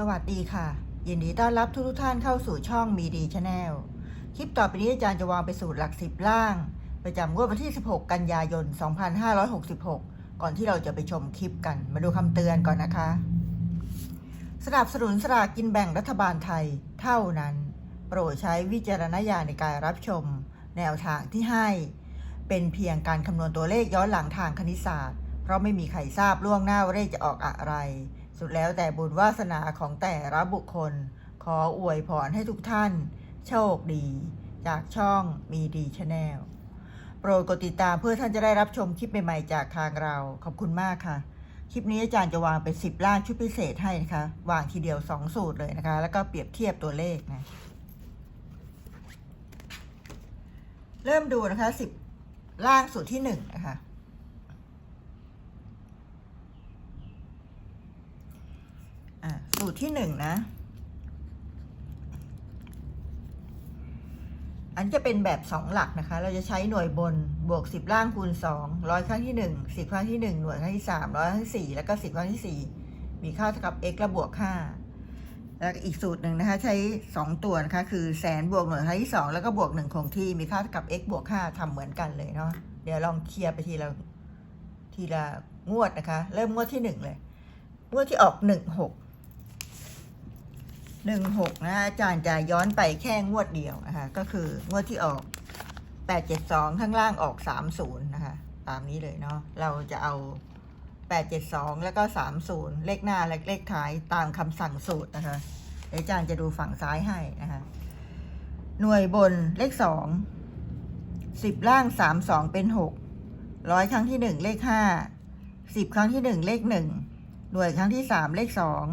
สวัสดีค่ะ ยินดีต้อนรับทุกๆท่านเข้าสู่ช่องมีดีชาแนลคลิปต่อไปนี้อาจารย์จะวางไปสูตรหลักสิบล่าง ประจำงวดวันที่ 16 กันยายน 2566 ก่อนที่เราจะไปชมคลิปกัน มาดูคำเตือนก่อนนะคะ สนับสนุนสลากกินแบ่งรัฐบาลไทยเท่านั้น โปรดใช้วิจารณญาณในการรับชม แนวทางที่ให้ เป็นเพียงการคำนวณตัวเลขย้อนหลังทางคณิตศาสตร์ เพราะไม่มีใครทราบล่วงหน้าว่าเลขจะออกอะไร สุดแล้วแต่บุญวาสนาของแต่ละบุคคล ขออวยพรให้ทุกท่าน โชคดี จากช่องมีดีชาแนลโปรดกดติดตามเพื่อท่านจะได้รับชมคลิปใหม่ๆจากทางเรา ขอบคุณมากค่ะ คลิปนี้อาจารย์จะวางเป็นสิบล่างชุดพิเศษให้นะคะ วางทีเดียวสองสูตรเลยนะคะ แล้วก็เปรียบเทียบตัวเลขนะ เริ่มดูนะคะสิบล่างสูตรที่หนึ่งนะคะสูตร ที่หนึ่งนะ อันจะเป็นแบบสองหลักนะคะ เราจะใช้หน่วยบนบวกสิบล่างคูณสองร้อยครั้งที่หนึ่งสิบครั้งที่หนึ่งหน่วยครั้งที่สามร้อยครั้งที่สี่แล้วก็สิบครั้งที่สี่มีค่าเท่ากับ x และบวกห้าแล้วอีกสูตรหนึ่งนะคะ ใช้สองตัวนะคะ คือแสนบวกหน่วยครั้งที่สองแล้วก็บวกหนึ่งคงที่มีค่าเท่ากับ x บวกห้าทำเหมือนกันเลยเนาะเดี๋ยวลองเคลียร์ไปทีละทีละงวดนะคะ เริ่มงวดที่หนึ่งเลย งวดที่ออกหนึ่ง หนึ่งหกนะอาจารย์จะย้อนไปแค่งวดเดียวนะคะก็คืองวดที่ออกแปดเจ็ดสองข้างล่างออกสามศูนย์นะคะตามนี้เลยเนาะเราจะเอาแปดเจ็ดสองแล้วก็สามศูนย์เลขหน้าและเลขท้ายตามคำสั่งสูตรนะคะเดี๋ยวอาจารย์จะดูฝั่งซ้ายให้นะคะหน่วยบนเลขสองสิบล่างสามสองเป็นหกร้อยครั้งที่หนึ่งเลขห้าสิบครั้งที่หนึ่งเลขหนึ่งหน่วยครั้งที่สามเลขสอง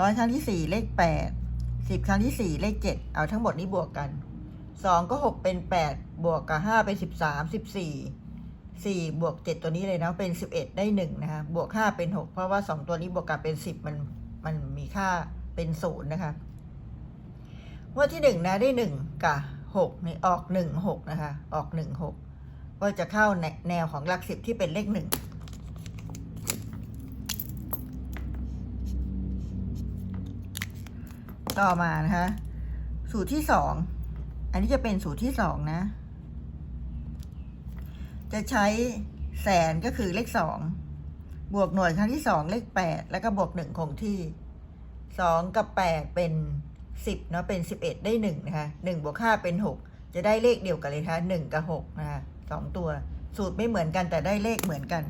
ร้อยครั้งที่สี่เลขแปดสิบครั้งที่สี่เลขเจ็ดเอาทั้งหมดนี้บวกกันสองก็หกเป็นแปดบวกกับห้าเป็นสิบสามสิบสี่สี่บวกเจ็ดตัวนี้เลยนะเป็นสิบเอ็ดได้หนึ่งนะคะบวกห้าเป็นหกเพราะว่าสองตัวนี้บวกกันเป็นสิบมันมันมีค่าเป็นศูนย์นะคะงวดที่หนึ่งนะได้หนึ่งกับหกนี่ออกหนึ่งหกนะคะ ออกหนึ่งหกก็จะเข้าในแนวของหลักสิบที่เป็นเลขหนึ่ง ต่อมานะคะ สูตรที่สอง อันนี้จะเป็นสูตรที่สองนะ จะใช้แสนก็คือเลขสอง บวกหน่วยครั้งที่สองเลขแปด แล้วก็บวกหนึ่งคงที่ สองกับแปดเป็นสิบเนาะ เป็นสิบเอ็ดได้หนึ่งนะคะหนึ่งบวกห้าเป็นหก จะได้เลขเดียวกันเลยนะคะหนึ่งกับหกนะคะสองตัว สูตรไม่เหมือนกันแต่ได้เลขเหมือนกัน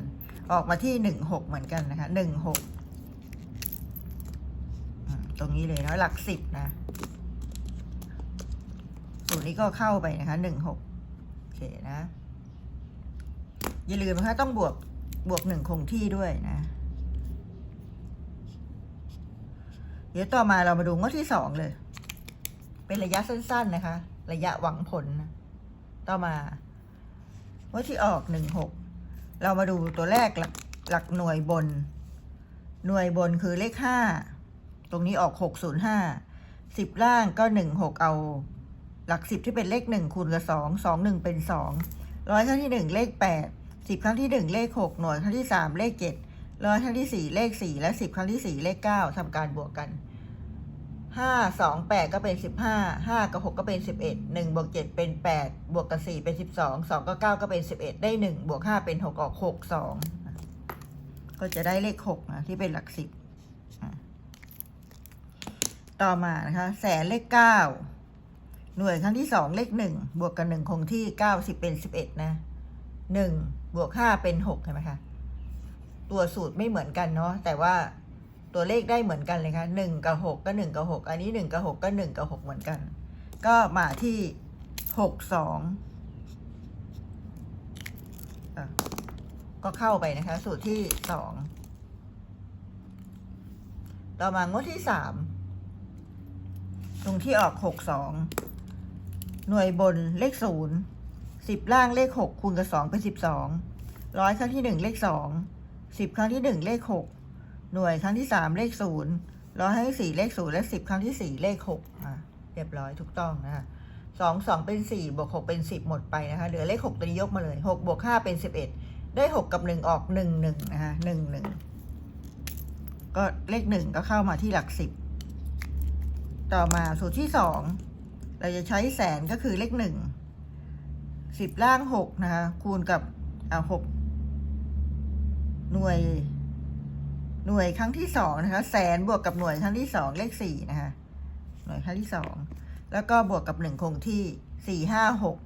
ออกมาที่หนึ่งหกเหมือนกันนะคะหนึ่งหก ตรงนี้เลยนะหลักสิบนะสูตรนี้ก็เข้าไปนะคะหนึ่งหกโอเคนะ อย่าลืมนะคะต้องบวกบวกหนึ่งคงที่ด้วยนะ เดี๋ยวต่อมาเรามาดูงวดที่สองเลย เป็นระยะสั้น ๆนะคะ ระยะหวังผลนะต่อมางวดที่ออกหนึ่งหกเรามาดูตัวแรกหลักหลักหน่วยบน หน่วยบนคือเลขห้า ตรงนี้ออกหกศูนย์ห้าสิบล่างก็หนึ่งหกเอา หลักสิบที่เป็นเลขหนึ่งคูณกับสองสองหนึ่งเป็นสองร้อยครั้งที่หนึ่งเลขแปดสิบครั้งที่หนึ่งเลขหกหน่วยครั้งที่สามเลขเจ็ดร้อยครั้งที่สี่เลขสี่และสิบครั้งที่สี่เลขเก้าทำการบวกกันห้าสองแปดก็เป็นสิบห้าห้ากับหกก็เป็นสิบเอ็ดหนึ่งบวกเจ็ดเป็นแปดบวกกับสี่เป็นสิบสองสองก็เก้าก็เป็นสิบเอ็ดได้หนึ่งบวกห้าเป็นหกออกหกสองก็จะได้เลขหกนะที่เป็นหลักสิบอะ ต่อมานะคะแสนเลขเก้าหน่วยครั้งที่สองเลขหนึ่งบวกกับหนึ่งคงที่เก้าสิบเป็นสิบเอ็ดนะหนึ่งบวกห้าเป็นหกเห็นไหมคะตัวสูตรไม่เหมือนกันเนาะแต่ว่าตัวเลขได้เหมือนกันเลยค่ะหนึ่งกับหกก็หนึ่งกับหกอันนี้หนึ่งกับหกก็หนึ่งกับหกเหมือนกัน ก็มาที่หกสองก็เข้าไปนะคะ สูตรที่สองต่อมางวดที่สาม ตรงที่ออกหกสองหน่วยบนเลขศูนย์สิบล่างเลขหกคูณกับสองเป็นสิบสองร้อยครั้งที่หนึ่งเลขสองสิบครั้งที่หนึ่งเลขหกหน่วยครั้งที่สามเลขศูนย์ร้อยครั้งที่สี่เลขศูนย์และสิบครั้งที่สี่เลขหกอะเรียบร้อยถูกต้องนะคะสองสองเป็นสี่บวกหกเป็นสิบหมดไปนะคะเหลือเลขหกตัวนี้ยกมาเลยหกบวกห้าเป็นสิบเอ็ดได้หกกับหนึ่งออกหนึ่งหนึ่งนะคะหนึ่งหนึ่งก็เลขหนึ่งก็เข้ามาที่หลักสิบ ต่อมาสูตรที่สองเราจะใช้แสนก็คือเลขหนึ่งสิบล่างหกนะคะคูณกับอ่าหกหน่วย หน่วยครั้งที่สองนะคะแสนบวกกับหน่วยครั้งที่สองเลขสี่นะคะหน่วยครั้งที่สองแล้วก็บวกกับหนึ่งคงที่สี่ห้าหก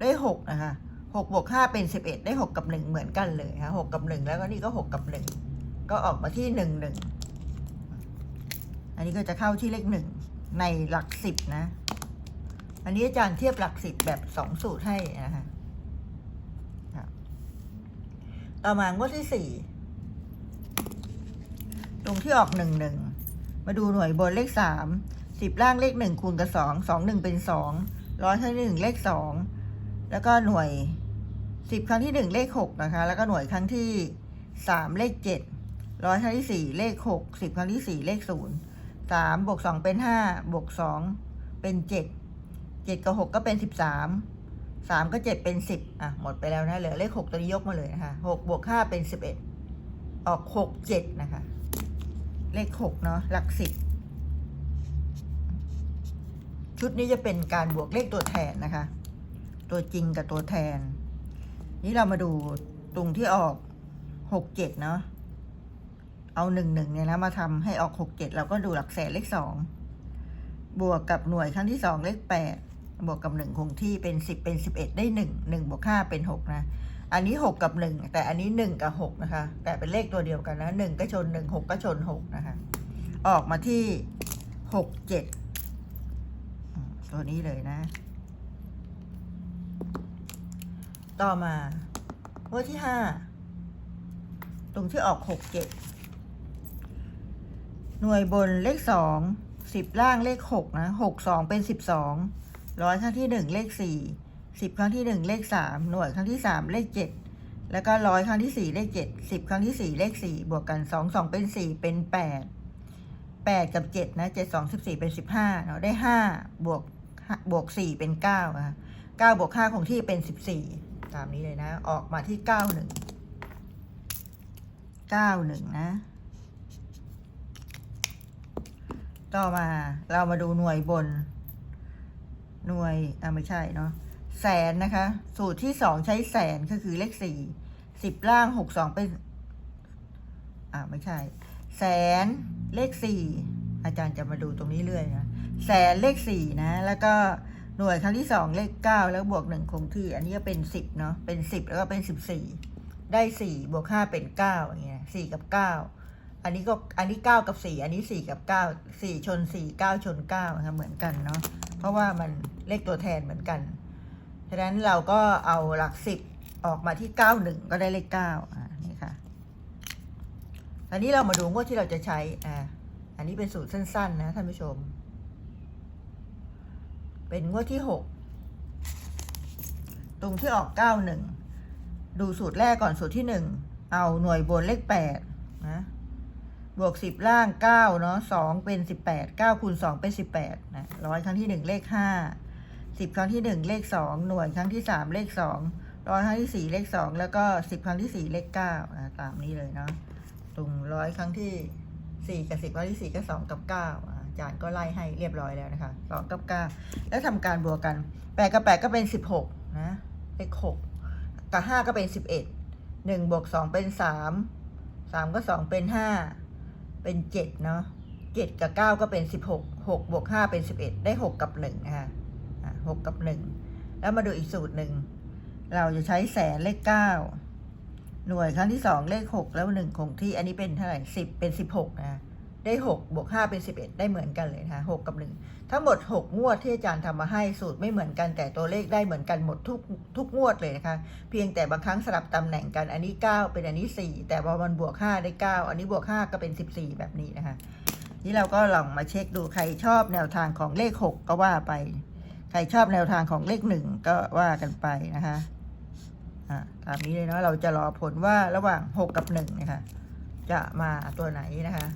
ได้หกนะคะหกบวกห้าเป็นสิบเอ็ดได้หกกับหนึ่งเหมือนกันเลยนะคะหกกับหนึ่งแล้วก็นี่ก็หกกับหนึ่งก็ออกมาที่หนึ่งหนึ่งอันนี้ก็จะเข้าที่เลขหนึ่ง ในหลักสิบนะ อันนี้อาจารย์เทียบหลักสิบแบบสองสูตรให้นะคะต่อมางวดที่สี่ตรงที่ออกหนึ่งหนึ่ง มาดูหน่วยบนเลขสาม สิบล่างเลขหนึ่งคูณกับสอง สองหนึ่งเป็นสอง ร้อยครั้งที่หนึ่งเลขสอง แล้วก็หน่วยสิบครั้งที่หนึ่งเลขหกนะคะ แล้วก็หน่วยครั้งที่สามเลขเจ็ด ร้อยครั้งที่สี่เลขหก สิบครั้งที่สี่เลขศูนย์ สามบวกสองเป็นห้าบวกสองเป็นเจ็ดเจ็ดกับหกก็เป็นสิบสามสามก็เจ็ดเป็นสิบอะหมดไปแล้วนะเหลือเลขหกตัวนี้ยกมาเลยนะคะหกบวกห้าเป็นสิบเอ็ดออกหกเจ็ดนะคะ เลขหกเนาะหลักสิบชุดนี้จะเป็นการบวกเลขตัวแทนนะคะ ตัวจริงกับตัวแทน นี่เรามาดูตรงที่ออกหกเจ็ดเนาะ เอาหนึ่งหนึ่งเนี่ยนะมาทำให้ออกหกเจ็ดเราก็ดูหลักแสนเลขสองบวกกับหน่วยครั้งที่สองเลขแปดบวกกับหนึ่งคงที่เป็นสิบเป็นสิบเอ็ดได้หนึ่งหนึ่งบวกห้าเป็นหกนะ อันนี้หกกับหนึ่งแต่อันนี้หนึ่งกับหกนะคะ แต่เป็นเลขตัวเดียวกันนะหนึ่งก็ชนหนึ่งหกก็ชนหกนะคะ ออกมาที่หกเจ็ดตัวนี้เลยนะ ต่อมา งวดที่ห้าตรงที่ออกหกเจ็ด หน่วยบนเลขสองสิบล่างเลขหกนะหกสองเป็นสิบสองร้อยครั้งที่หนึ่งเลขสี่สิบครั้งที่หนึ่งเลขสามหน่วยครั้งที่สามเลขเจ็ดแล้วก็ร้อยครั้งที่สี่เลขเจ็ดสิบครั้งที่สี่เลขสี่บวกกันสองสองเป็นสี่เป็นแปดแปดกับเจ็ดนะเจ็ดสองสิบสี่เป็นสิบห้าเนาะได้ห้าบวกบวกสี่เป็นเก้าอะเก้าบวกห้าคงที่เป็นสิบสี่ตามนี้เลยนะ ออกมาที่เก้าหนึ่งเก้าหนึ่งนะ ต่อมาเรามาดูหน่วยบน หน่วยอ่าไม่ใช่เนาะแสนนะคะ สูตรที่สองใช้แสนก็คือเลขสี่สิบล่างหกสองเป็น อ่าไม่ใช่ แสนเลขสี่อาจารย์จะมาดูตรงนี้เรื่อยนะแสนเลขสี่นะ แล้วก็หน่วยครั้งที่สองเลขเก้าแล้วบวกหนึ่งคงที่ อันนี้ก็เป็นสิบเนาะเป็นสิบแล้วก็เป็นสิบสี่ได้สี่บวกห้าเป็นเก้าอย่างเงี้ยสี่กับเก้า อันนี้ก็อันนี้เก้ากับสี่อันนี้สี่กับเก้าสี่ชนสี่เก้าชนเก้านะคะเหมือนกันเนาะเพราะว่ามันเลขตัวแทนเหมือนกันฉะนั้นเราก็เอาหลักสิบออกมาที่เก้าหนึ่งก็ได้เลขเก้าอ่านี่ค่ะอันนี้เรามาดูงวดที่เราจะใช้อ่าอันนี้เป็นสูตรสั้น ๆ นะท่านผู้ชม เป็นงวดที่หกตรงที่ออกเก้าหนึ่งดูสูตรแรกก่อนสูตรที่หนึ่งเอาหน่วยบนเลขแปดนะ บวกสิบล่างเก้าเนาะสองเป็นสิบแปดเก้าคูณสองเป็นสิบแปดนะร้อยครั้งที่หนึ่งเลขห้าสิบครั้งที่หนึ่งเลขสองหน่วยครั้งที่สามเลขสองร้อยครั้งที่สี่เลขสองแล้วก็สิบครั้งที่สี่เลขเก้านะตามนี้เลยเนาะตรงร้อยครั้งที่สี่กับสิบครั้งที่สี่ก็สองกับเก้าจารย์ก็ไล่ให้เรียบร้อยแล้วนะคะสองกับเก้าแล้วทำการบวกกันแปดกับแปดก็เป็นสิบหกนะเลขหกกับห้าก็เป็นสิบเอ็ดหนึ่งบวกสองเป็นสามสามก็สองเป็นห้า เป็นเจ็ดเนาะเจ็ดกับเก้าก็เป็นสิบหกหกบวกห้าเป็นสิบเอ็ดได้หกกับหนึ่งนะคะอะหกกับหนึ่งแล้วมาดูอีกสูตรหนึ่งเราจะใช้แสนเลขเก้าหน่วยครั้งที่สองเลขหกแล้วหนึ่งคงที่อันนี้เป็นเท่าไหร่สิบเป็นสิบหกนะ ได้หกบวกห้าเป็นสิบเอ็ดได้เหมือนกันเลยนะคะหกกับหนึ่งทั้งหมดหกงวดที่อาจารย์ทำมาให้สูตรไม่เหมือนกันแต่ตัวเลขได้เหมือนกันหมดทุกทุกงวดเลยนะคะ เพียงแต่บางครั้งสลับตำแหน่งกันอันนี้เก้าเป็นอันนี้สี่แต่พอมันบวกห้าได้เก้าอันนี้บวกห้าก็เป็นสิบสี่แบบนี้นะคะ นี่เราก็ลองมาเช็คดูใครชอบแนวทางของเลขหกก็ว่าไป ใครชอบแนวทางของเลขหนึ่งก็ว่ากันไปนะคะอ่าตามนี้เลยเนาะเราจะรอผลว่าระหว่างหกกับหนึ่งนะคะจะมาตัวไหนนะคะ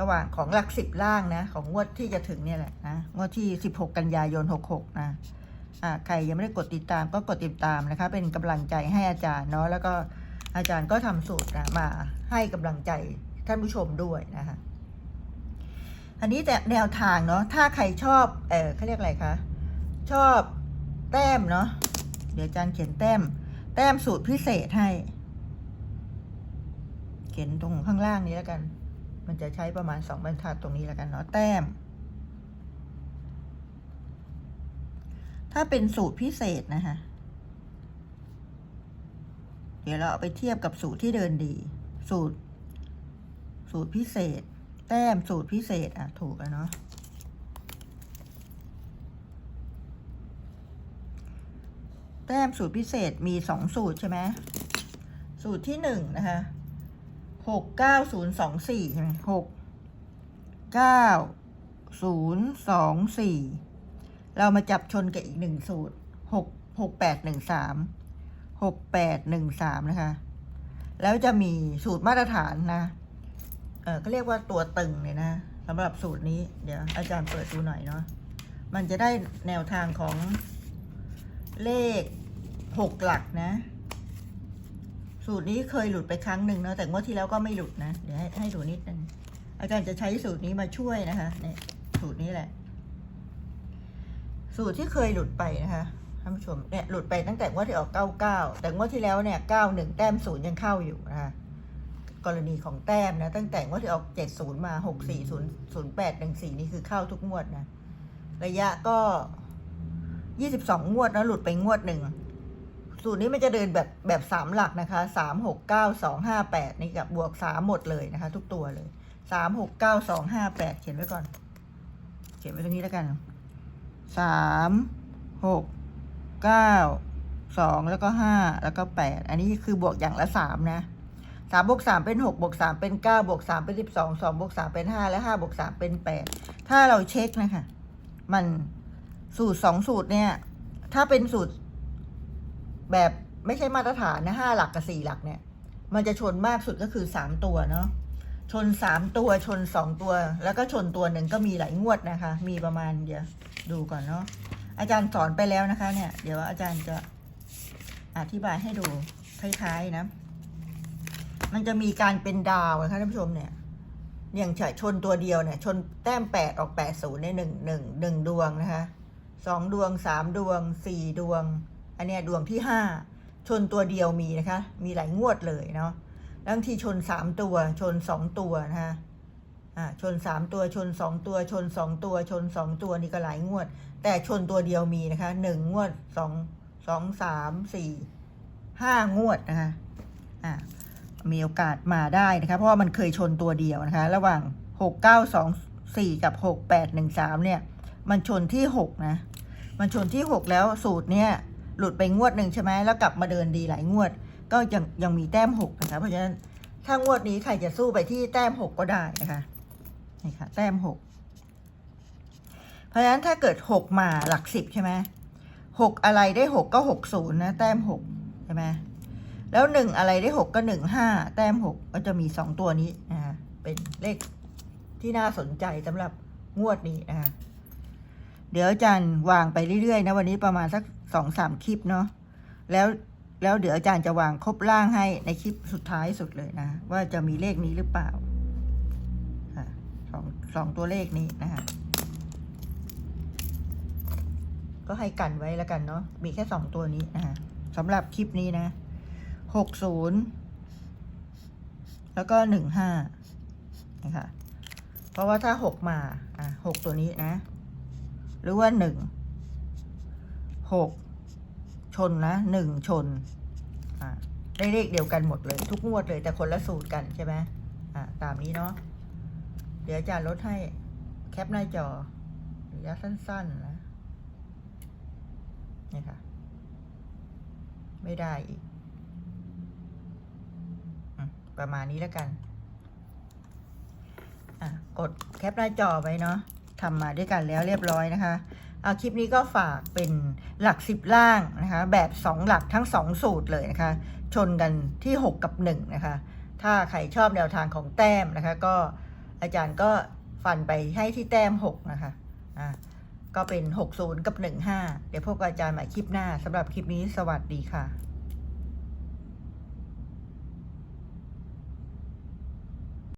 ระหว่างของหลักสิบล่างนะ ของงวดที่จะถึงเนี่ยแหละนะงวดที่สิบหกกันยายนหกหกนะอ่าใครยังไม่ได้กดติดตามก็กดติดตามนะคะ เป็นกำลังใจให้อาจารย์เนาะแล้วก็อาจารย์ก็ทำสูตรนะมาให้กำลังใจท่านผู้ชมด้วยนะคะอันนี้แต่แนวทางเนาะถ้าใครชอบเออเขาเรียกอะไรคะชอบแต้มเนาะเดี๋ยวอาจารย์เขียนแต้ม แต้มสูตรพิเศษให้ เขียนตรงข้างล่างนี้แล้วกัน มันจะใช้ประมาณสองบรรทัดตรงนี้แล้วกันเนาะแต้ม ถ้าเป็นสูตรพิเศษนะคะ เดี๋ยวเราเอาไปเทียบกับสูตรที่เดินดี สูตร สูตรพิเศษ แต้มสูตรพิเศษอะถูกแล้วเนาะแต้มสูตรพิเศษมีสองสูตรใช่ไหมสูตรที่หนึ่งนะคะ หกเก้าศูนย์สองสี่ใช่ไหมหกเก้าศูนย์สองสี่เรามาจับชนกับอีกหนึ่งสูตรหกหกแปดหนึ่งสามหกแปดหนึ่งสามนะคะ แล้วจะมีสูตรมาตรฐานนะ เออก็เรียกว่าตัวตึงเลยนะสำหรับสูตรนี้ เดี๋ยวอาจารย์เปิดดูหน่อยเนาะ มันจะได้แนวทางของเลขหกหลักนะ สูตรนี้เคยหลุดไปครั้งหนึ่งเนาะแต่งวดที่แล้วก็ไม่หลุดนะ เดี๋ยวให้ให้ดูนิดนึงอาจารย์จะใช้สูตรนี้มาช่วยนะคะเนี่ยสูตรนี้แหละ สูตรที่เคยหลุดไปนะคะท่านผู้ชมเนี่ยหลุดไปตั้งแต่งวดที่ออกเก้าเก้าแต่งวดที่แล้วเนี่ยเก้าหนึ่งแต้มศูนย์ยังเข้าอยู่นะคะกรณีของแต้มนะตั้งแต่งวดที่ออกเจ็ดศูนย์มาหกสี่ศูนย์ศูนย์แปดหนึ่งสี่นี่คือเข้าทุกงวดนะระยะก็ยี่สิบสองงวดนะหลุดไปงวดหนึ่ง สูตรนี้มันจะเดินแบบแบบสามหลักนะคะสามหกเก้าสองห้าแปดนี่กับบวกสามหมดเลยนะคะ ทุกตัวเลยสามหกเก้าสองห้าแปดเขียนไว้ก่อน เขียนไว้ตรงนี้แล้วกันสามหกเก้าสองแล้วก็ห้าแล้วก็แปดอันนี้คือบวกอย่างละสามนะสามบวกสามเป็นหกบวกสามเป็นเก้าบวกสามเป็นสิบสองสองบวกสามเป็นห้าและห้าบวกสามเป็นแปดถ้าเราเช็คนะคะ มันสูตรสองสูตรเนี่ย ถ้าเป็นสูตร แบบไม่ใช่มาตรฐานนะห้าหลักกับสี่หลักเนี่ย มันจะชนมากสุดก็คือสามตัวเนาะชนสามตัวชนสองตัว แล้วก็ชนตัวหนึ่งก็มีหลายงวดนะคะ มีประมาณเดี๋ยวดูก่อนเนาะอาจารย์สอนไปแล้วนะคะ เนี่ย เดี๋ยวอาจารย์จะอธิบายให้ดูคล้ายๆนะ มันจะมีการเป็นดาวนะคะท่านผู้ชมเนี่ยอย่างฉชนตัวเดียวเนี่ย ชนแต้มแปดออกแปดศูนย์ในหนึ่งหนึ่งหนึ่งดวงนะคะสองดวงสามดวงสี่ดวง อันนี้ดวงที่ห้าชนตัวเดียวมีนะคะ มีหลายงวดเลยเนาะบางทีชนสามตัวชนสองตัวนะคะอ่าชนสามตัวชนสองตัวชนสองตัวชนสองตัวนี่ก็หลายงวด แต่ชนตัวเดียวมีนะคะหนึ่งงวดสองสองสามสี่ห้างวดนะคะอ่ามีโอกาสมาได้นะคะ เพราะว่ามันเคยชนตัวเดียวนะคะ ระหว่างหกเก้าสองสี่กับหกแปดหนึ่งสามเนี่ย มันชนที่หกนะ มันชนที่หกแล้วสูตรเนี่ย หลุดไปงวดหนึ่งใช่ไหมแล้วกลับมาเดินดีหลายงวด ก็ยังยังมีแต้มหกนะคะ เพราะฉะนั้นถ้างวดนี้ใครจะสู้ไปที่แต้มหกก็ได้นะคะนี่ค่ะ แต้มหกเพราะฉะนั้นถ้าเกิดหกมาหลักสิบใช่ไหมหกอะไรได้หกก็หกศูนย์นะแต้มหกใช่ไหมแล้วหนึ่งอะไรได้หกก็หนึ่งห้าแต้มหกก็จะมีสองตัวนี้นะคะเป็นเลขที่น่าสนใจสำหรับงวดนี้นะคะเดี๋ยวอาจารย์วางไปเรื่อยๆนะวันนี้ประมาณสัก สองสามคลิปเนาะแล้วแล้วเดี๋ยวอาจารย์จะวางครบล่างให้ในคลิปสุดท้ายสุดเลยนะ ว่าจะมีเลขนี้หรือเปล่าค่ะสองสองตัวเลขนี้นะคะก็ให้กันไว้แล้วกันเนาะมีแค่สองตัวนี้นะคะสำหรับคลิปนี้นะหกศูนย์แล้วก็หนึ่งห้านะคะเพราะว่าถ้าหกมาอะหกตัวนี้นะ หรือว่าหนึ่ง หกชนนะหนึ่งชนอ่าได้เลขเดียวกันหมดเลย ทุกงวดเลย แต่คนละสูตรกันใช่ไหมอ่าตามนี้เนาะเดี๋ยวอาจารย์ลดให้แคปหน้าจอระยะสั้น ๆ นะนี่ค่ะ ไม่ได้อีกอประมาณนี้แล้วกัน อะ กดแคปหน้าจอไว้เนาะทำมาด้วยกันแล้วเรียบร้อยนะคะ เอาคลิปนี้ก็ฝากเป็นหลักสิบล่างนะคะ แบบสองหลักทั้งสองสูตรเลยนะคะ ชนกันที่ 6 กับ 1 นะคะ ถ้าใครชอบแนวทางของแต้มนะคะ ก็อาจารย์ก็ฟันไปให้ที่แต้ม 6 นะคะอะก็เป็น 60 กับ 15 เดี๋ยวพบกับอาจารย์ใหม่คลิปหน้าสำหรับคลิปนี้สวัสดีค่ะ